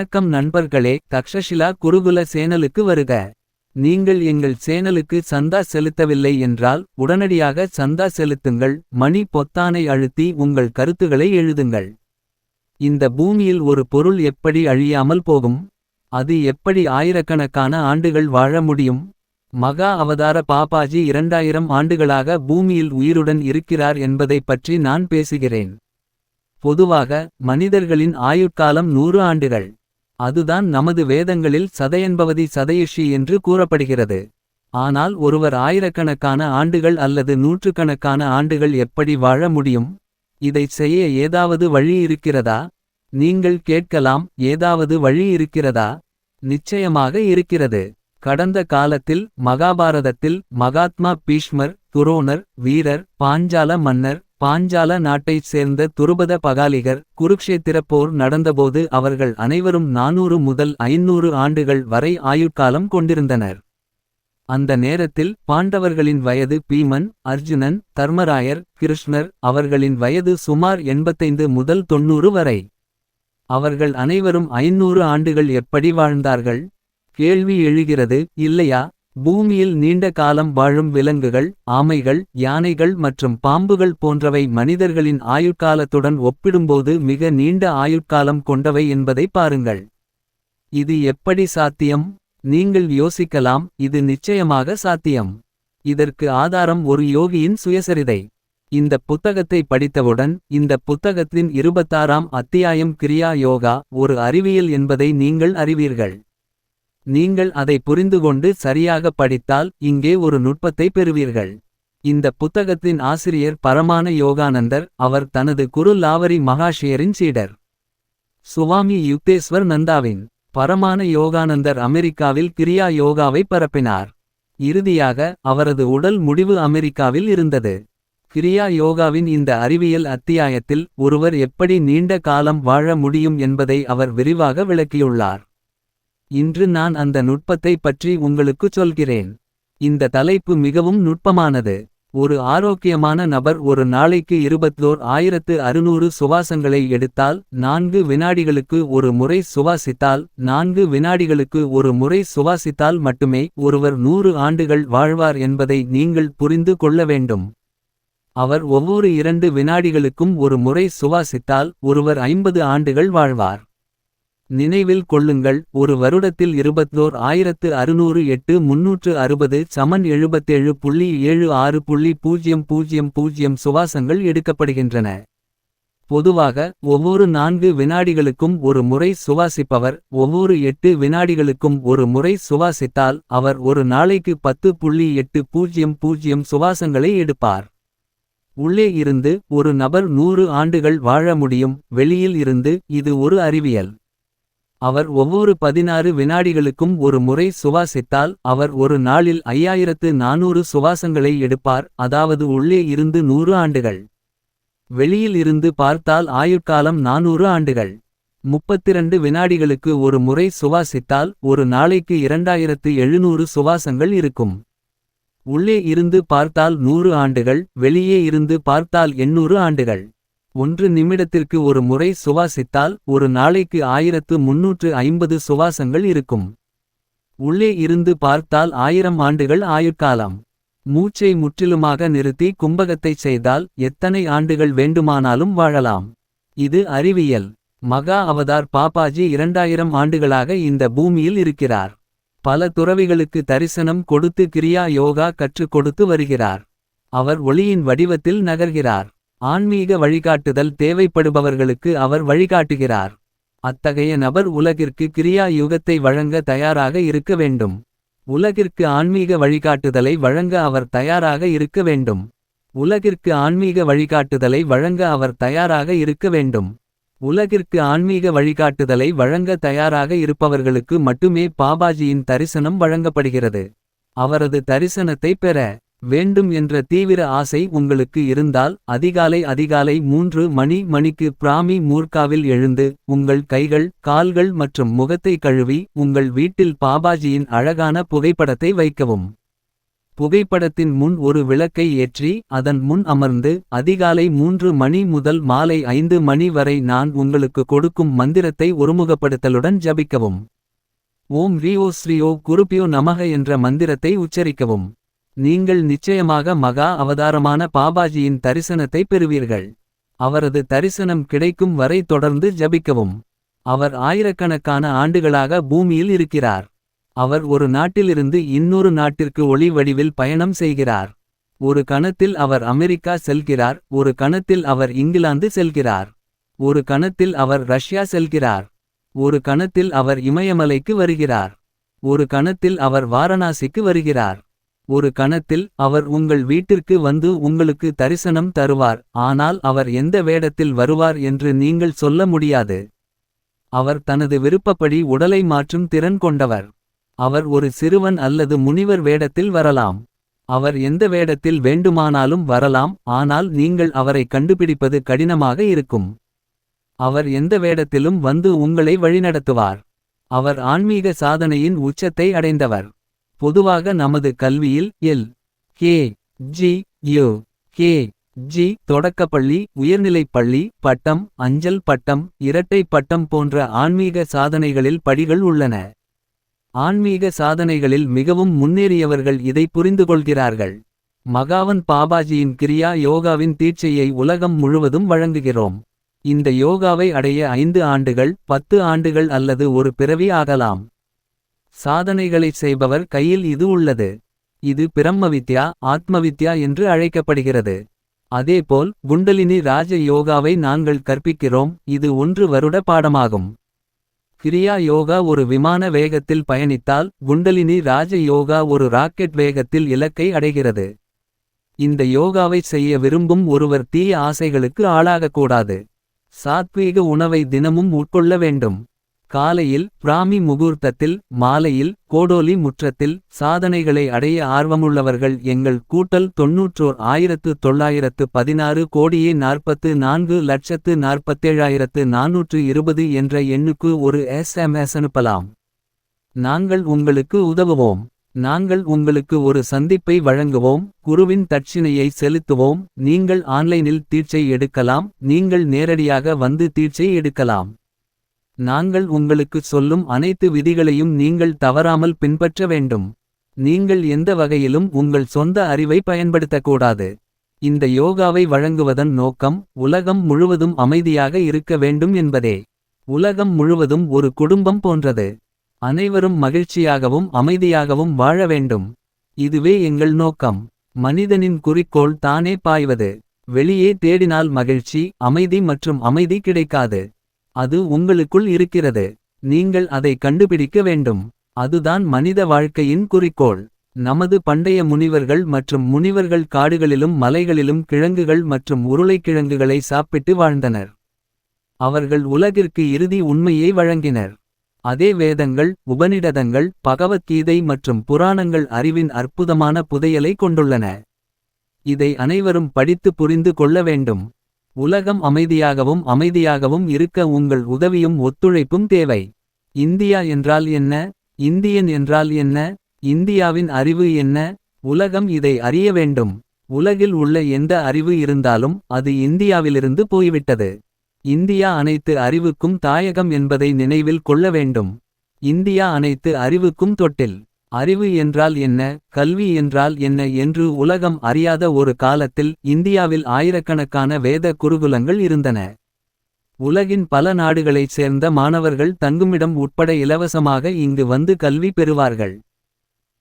வணக்கம் நண்பர்களே தக்ஷஷிலா குருகுல சேனலுக்கு வருக. நீங்கள் எங்கள் சேனலுக்கு சந்தா செலுத்தவில்லை என்றால் உடனடியாக சந்தா செலுத்துங்கள் மணி பொத்தானை அழுத்தி உங்கள் கருத்துகளை எழுதுங்கள். இந்த பூமியில் ஒரு பொருள் எப்படி அழியாமல் போகும்? அது எப்படி ஆயிரக்கணக்கான ஆண்டுகள் வாழ முடியும்? மகா அவதார பாபாஜி இரண்டாயிரம் ஆண்டுகளாக பூமியில் உயிருடன் இருக்கிறார் என்பதைப் பற்றி நான் பேசுகிறேன். பொதுவாக மனிதர்களின் ஆயுட்காலம் நூறு ஆண்டுகள். அதுதான் நமது வேதங்களில் சதையென்பவதி சதயிஷி என்று கூறப்படுகிறது. ஆனால் ஒருவர் ஆயிரக்கணக்கான ஆண்டுகள் அல்லது நூற்றுக்கணக்கான ஆண்டுகள் எப்படி வாழ முடியும்? இதைச் செய்ய ஏதாவது வழி இருக்கிறதா? நீங்கள் கேட்கலாம் ஏதாவது வழி இருக்கிறதா? நிச்சயமாக இருக்கிறது. கடந்த காலத்தில் மகாபாரதத்தில் மகாத்மா பீஷ்மர் துரோணர் வீரர் பாஞ்சால மன்னர் பாஞ்சால நாட்டைச் சேர்ந்த துருபத பகாலிகர் குருக்ஷேத்திர போர் நடந்தபோது அவர்கள் அனைவரும் நானூறு முதல் ஐநூறு ஆண்டுகள் வரை ஆயுட்காலம் கொண்டிருந்தனர். அந்த நேரத்தில் பாண்டவர்களின் வயது பீமன் அர்ஜுனன் தர்மராயர் கிருஷ்ணர் அவர்களின் வயது சுமார் எண்பத்தைந்து முதல் தொன்னூறு வரை. அவர்கள் அனைவரும் ஐநூறு ஆண்டுகள் எப்படி வாழ்ந்தார்கள்? கேள்வி எழுகிறது இல்லையா? பூமியில் நீண்ட காலம் வாழும் விலங்குகள் ஆமைகள் யானைகள் மற்றும் பாம்புகள் போன்றவை மனிதர்களின் ஆயுட்காலத்துடன் ஒப்பிடும்போது மிக நீண்ட ஆயுட்காலம் கொண்டவை என்பதை பாருங்கள். இது எப்படி சாத்தியம்? நீங்கள் யோசிக்கலாம் இது நிச்சயமாக சாத்தியம். இதற்கு ஆதாரம் ஒரு யோகியின் சுயசரிதை. இந்த புத்தகத்தை படித்தவுடன் இந்த புத்தகத்தின் இருபத்தாறாம் அத்தியாயம் கிரியா யோகா ஒரு அறிவியல் என்பதை நீங்கள் அறிவீர்கள். நீங்கள் அதை புரிந்துகொண்டு சரியாக படித்தால் இங்கே ஒரு நுட்பத்தை பெறுவீர்கள். இந்த புத்தகத்தின் ஆசிரியர் பரமான யோகானந்தர் அவர் தனது குரு லாவரி மகாஷியரின் சீடர். சுவாமி யுக்தேஸ்வர் நந்தாவின் பரமான யோகானந்தர் அமெரிக்காவில் கிரியா யோகாவை பரப்பினார். இறுதியாக அவரது உடல் முடிவு அமெரிக்காவில் இருந்தது. கிரியா யோகாவின் இந்த அறிவியல் அத்தியாயத்தில் ஒருவர் எப்படி நீண்ட காலம் வாழ முடியும் என்பதை அவர் விரிவாக விளக்கியுள்ளார். இன்று நான் அந்த நுட்பத்தை பற்றி உங்களுக்குச் சொல்கிறேன். இந்த தலைப்பு மிகவும் நுட்பமானது. ஒரு ஆரோக்கியமான நபர் ஒரு நாளைக்கு இருபத்தோர் ஆயிரத்து அறுநூறு சுவாசங்களை எடுத்தால் நான்கு வினாடிகளுக்கு ஒரு முறை சுவாசித்தால் நான்கு வினாடிகளுக்கு ஒரு முறை சுவாசித்தால் மட்டுமே ஒருவர் நூறு ஆண்டுகள் வாழ்வார் என்பதை நீங்கள் புரிந்து கொள்ள வேண்டும். அவர் ஒவ்வொரு இரண்டு வினாடிகளுக்கும் ஒரு முறை சுவாசித்தால் ஒருவர் ஐம்பது ஆண்டுகள் வாழ்வார். நினைவில் கொள்ளுங்கள் ஒரு வருடத்தில் இருபத்தோர் ஆயிரத்து அறுநூறு எட்டு முன்னூற்று அறுபது சமன் எழுபத்தேழு புள்ளி ஏழு ஆறு புள்ளி பூஜ்யம் பூஜ்யம் பூஜ்யம் சுவாசங்கள் எடுக்கப்படுகின்றன. பொதுவாக ஒவ்வொரு நான்கு வினாடிகளுக்கும் ஒரு முறை சுவாசிப்பவர் ஒவ்வொரு எட்டு வினாடிகளுக்கும் ஒரு முறை சுவாசித்தால் அவர் ஒரு நாளைக்கு பத்து புள்ளி எட்டு பூஜ்யம் பூஜ்யம் சுவாசங்களை எடுப்பார். உள்ளே இருந்து ஒரு நபர் நூறு ஆண்டுகள் வாழ முடியும் வெளியில் இருந்து இது ஒரு அறிவியல். அவர் ஒவ்வொரு பதினாறு வினாடிகளுக்கும் ஒரு முறை சுவாசித்தால் அவர் ஒரு நாளில் ஐயாயிரத்து நானூறு சுவாசங்களை எடுப்பார் அதாவது உள்ளே இருந்து நூறு ஆண்டுகள். வெளியில் இருந்து பார்த்தால் ஆயுட்காலம் நானூறு ஆண்டுகள். முப்பத்திரண்டு வினாடிகளுக்கு ஒரு முறை சுவாசித்தால் ஒரு நாளைக்கு இரண்டாயிரத்து எழுநூறு சுவாசங்கள் இருக்கும். உள்ளே இருந்து பார்த்தால் நூறு ஆண்டுகள் வெளியே இருந்து பார்த்தால் எண்ணூறு ஆண்டுகள். ஒன்று நிமிடத்திற்கு ஒரு முறை சுவாசித்தால் ஒரு நாளைக்கு ஆயிரத்து முன்னூற்று ஐம்பது சுவாசங்கள் இருக்கும். உள்ளே இருந்து பார்த்தால் ஆயிரம் ஆண்டுகள் ஆயுட்காலம். மூச்சை முற்றிலுமாக நிறுத்தி கும்பகத்தைச் செய்தால் எத்தனை ஆண்டுகள் வேண்டுமானாலும் வாழலாம். இது அறிவியல். மகா அவதார் பாப்பாஜி இரண்டாயிரம் ஆண்டுகளாக இந்த பூமியில் இருக்கிறார். பல துறவிகளுக்கு தரிசனம் கொடுத்து கிரியா யோகா கற்றுக் கொடுத்து வருகிறார். அவர் ஒளியின் வடிவத்தில் நகர்கிறார். ஆன்மீக வழிகாட்டுதல் தேவைப்படுபவர்களுக்கு அவர் வழிகாட்டுகிறார். அத்தகைய நபர் உலகிற்கு கிரியா யுகத்தை வழங்க தயாராக இருக்க வேண்டும். உலகிற்கு ஆன்மீக வழிகாட்டுதலை வழங்க அவர் தயாராக இருக்க வேண்டும். உலகிற்கு ஆன்மீக வழிகாட்டுதலை வழங்க அவர் தயாராக இருக்க வேண்டும். உலகிற்கு ஆன்மீக வழிகாட்டுதலை வழங்க தயாராக இருப்பவர்களுக்கு மட்டுமே பாபாஜியின் தரிசனம் வழங்கப்படுகிறது. அவரது தரிசனத்தை பெற வேண்டும் என்ற தீவிர ஆசை உங்களுக்கு இருந்தால் அதிகாலை அதிகாலை மூன்று மணி மணிக்கு பிராமி மூர்க்காவில் எழுந்து உங்கள் கைகள் கால்கள் மற்றும் முகத்தை கழுவி உங்கள் வீட்டில் பாபாஜியின் அழகான புகைப்படத்தை வைக்கவும். புகைப்படத்தின் முன் ஒரு விளக்கை ஏற்றி அதன் முன் அமர்ந்து அதிகாலை மூன்று மணி முதல் மாலை ஐந்து மணி வரை நான் உங்களுக்கு கொடுக்கும் மந்திரத்தை ஒருமுகப்படுத்தலுடன் ஜபிக்கவும். ஓம் ரியோ ஸ்ரீயோ குருப்பியோ நமக என்ற மந்திரத்தை உச்சரிக்கவும். நீங்கள் நிச்சயமாக மகா அவதாரமான பாபாஜியின் தரிசனத்தை பெறுவீர்கள். அவரது தரிசனம் கிடைக்கும் வரை தொடர்ந்து ஜபிக்கவும். அவர் ஆயிரக்கணக்கான ஆண்டுகளாக பூமியில் இருக்கிறார். அவர் ஒரு நாட்டிலிருந்து இன்னொரு நாட்டிற்கு ஒளி வடிவில் பயணம் செய்கிறார். ஒரு கணத்தில் அவர் அமெரிக்கா செல்கிறார் ஒரு கணத்தில் அவர் இங்கிலாந்து செல்கிறார். ஒரு கணத்தில் அவர் ரஷ்யா செல்கிறார். ஒரு கணத்தில் அவர் இமயமலைக்கு வருகிறார். ஒரு கணத்தில் அவர் வாரணாசிக்கு வருகிறார். ஒரு கணத்தில் அவர் உங்கள் வீட்டிற்கு வந்து உங்களுக்கு தரிசனம் தருவார் ஆனால் அவர் எந்த வேடத்தில் வருவார் என்று நீங்கள் சொல்ல முடியாது. அவர் தனது விருப்பப்படி உடலை மாற்றும் திறன் கொண்டவர். அவர் ஒரு சிறுவன் அல்லது முனிவர் வேடத்தில் வரலாம். அவர் எந்த வேடத்தில் வேண்டுமானாலும் வரலாம் ஆனால் நீங்கள் அவரை கண்டுபிடிப்பது கடினமாக இருக்கும். அவர் எந்த வேடத்திலும் வந்து உங்களை வழிநடத்துவார். அவர் ஆன்மீக சாதனையின் உச்சத்தை அடைந்தவர். பொதுவாக நமது கல்வியில் L K G U K G தொடக்கப்பள்ளி உயர்நிலைப் பள்ளி பட்டம் அஞ்சல் பட்டம் இரட்டை பட்டம் போன்ற ஆன்மீக சாதனைகளில் படிகள் உள்ளன. ஆன்மீக சாதனைகளில் மிகவும் முன்னேறியவர்கள் இதை புரிந்துகொள்கிறார்கள். மகாவன் பாபாஜியின் கிரியா யோகாவின் தீட்சையை உலகம் முழுவதும் வழங்குகிறோம். இந்த யோகாவை அடைய ஐந்து ஆண்டுகள் பத்து ஆண்டுகள் அல்லது ஒரு பிறவி ஆகலாம். சாதனைகளைச் செய்பவர் கையில் இது உள்ளது. இது பிரம்மவித்யா ஆத்மவித்யா என்று அழைக்கப்படுகிறது. அதேபோல் குண்டலினி ராஜ யோகாவை நாங்கள் கற்பிக்கிறோம். இது ஒன்று வருட பாடமாகும். கிரியா யோகா ஒரு விமான வேகத்தில் பயணித்தால் குண்டலினி ராஜ யோகா ஒரு ராக்கெட் வேகத்தில் இலக்கை அடைகிறது. இந்த யோகாவை செய்ய விரும்பும் ஒருவர் தீய ஆசைகளுக்கு ஆளாகக்கூடாது. சாத்வீக உணவை தினமும் உட்கொள்ள வேண்டும். காலையில் பிராமி முகூர்த்தத்தில் மாலையில் கோடோலி முற்றத்தில் சாதனைகளை அடைய ஆர்வமுள்ளவர்கள் எங்கள் கூட்டல் தொன்னூற்றோர் ஆயிரத்து தொள்ளாயிரத்து பதினாறு கோடியே நாற்பத்து நான்கு லட்சத்து நாற்பத்தேழாயிரத்து நாநூற்று இருபது என்ற எண்ணுக்கு ஒரு எஸ்எம்எஸ் அனுப்பலாம். நாங்கள் உங்களுக்கு உதவுவோம். நாங்கள் உங்களுக்கு ஒரு சந்திப்பை வழங்குவோம். குருவின் தட்சிணையை செலுத்துவோம். நீங்கள் ஆன்லைனில் தீட்சை எடுக்கலாம். நீங்கள் நேரடியாக வந்து தீட்சை எடுக்கலாம். நாங்கள் உங்களுக்கு சொல்லும் அனைத்து விதிகளையும் நீங்கள் தவறாமல் பின்பற்ற வேண்டும். நீங்கள் எந்த வகையிலும் உங்கள் சொந்த அறிவை பயன்படுத்தக்கூடாது. இந்த யோகாவை வழங்குவதன் நோக்கம் உலகம் முழுவதும் அமைதியாக இருக்க வேண்டும் என்பதே. உலகம் முழுவதும் ஒரு குடும்பம் போன்றது. அனைவரும் மகிழ்ச்சியாகவும் அமைதியாகவும் வாழ வேண்டும். இதுவே எங்கள் நோக்கம். மனிதனின் குறிக்கோள் தானே பாய்வது. வெளியே தேடினால் மகிழ்ச்சி அமைதி மற்றும் அமைதி கிடைக்காது. அது உங்களுக்குள் இருக்கிறது. நீங்கள் அதை கண்டுபிடிக்க வேண்டும். அதுதான் மனித வாழ்க்கையின் குறிக்கோள். நமது பண்டைய முனிவர்கள் மற்றும் முனிவர்கள் காடுகளிலும் மலைகளிலும் கிழங்குகள் மற்றும் உருளைக்கிழங்குகளை சாப்பிட்டு வாழ்ந்தனர். அவர்கள் உலகிற்கு இறுதி உண்மையை வழங்கினர். அதே வேதங்கள் உபனிடதங்கள் பகவத்கீதை மற்றும் புராணங்கள் அறிவின் அற்புதமான புதையலை கொண்டுள்ளன. இதை அனைவரும் படித்து புரிந்து கொள்ள வேண்டும். உலகம் அமைதியாகவும் அமைதியாகவும் இருக்க உங்கள் உதவியும் ஒத்துழைப்பும் தேவை. இந்தியா என்றால் என்ன? இந்தியன் என்றால் என்ன? இந்தியாவின் அறிவு என்ன? உலகம் இதை அறிய வேண்டும். உலகில் உள்ள எந்த அறிவு இருந்தாலும் அது இந்தியாவிலிருந்து போய்விட்டது. இந்தியா அனைத்து அறிவுக்கும் தாயகம் என்பதை நினைவில் கொள்ள வேண்டும். இந்தியா அனைத்து அறிவுக்கும் தொட்டில். அறிவு என்றால் என்ன கல்வி என்றால் என்ன என்று உலகம் அறியாத ஒரு காலத்தில் இந்தியாவில் ஆயிரக்கணக்கான வேத குருகுலங்கள் இருந்தன. உலகின் பல நாடுகளைச் சேர்ந்த மாணவர்கள் தங்குமிடம் உட்பட இலவசமாக இங்கு வந்து கல்வி பெறுவார்கள்.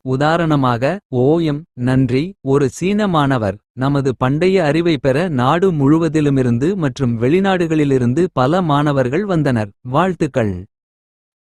உதாரணமாக ஓஎம் நன்றி ஒரு சீன மாணவர் நமது பண்டைய அறிவை பெற நாடு முழுவதிலுமிருந்து மற்றும் வெளிநாடுகளிலிருந்து பல மாணவர்கள் வந்தனர். வாழ்த்துக்கள்.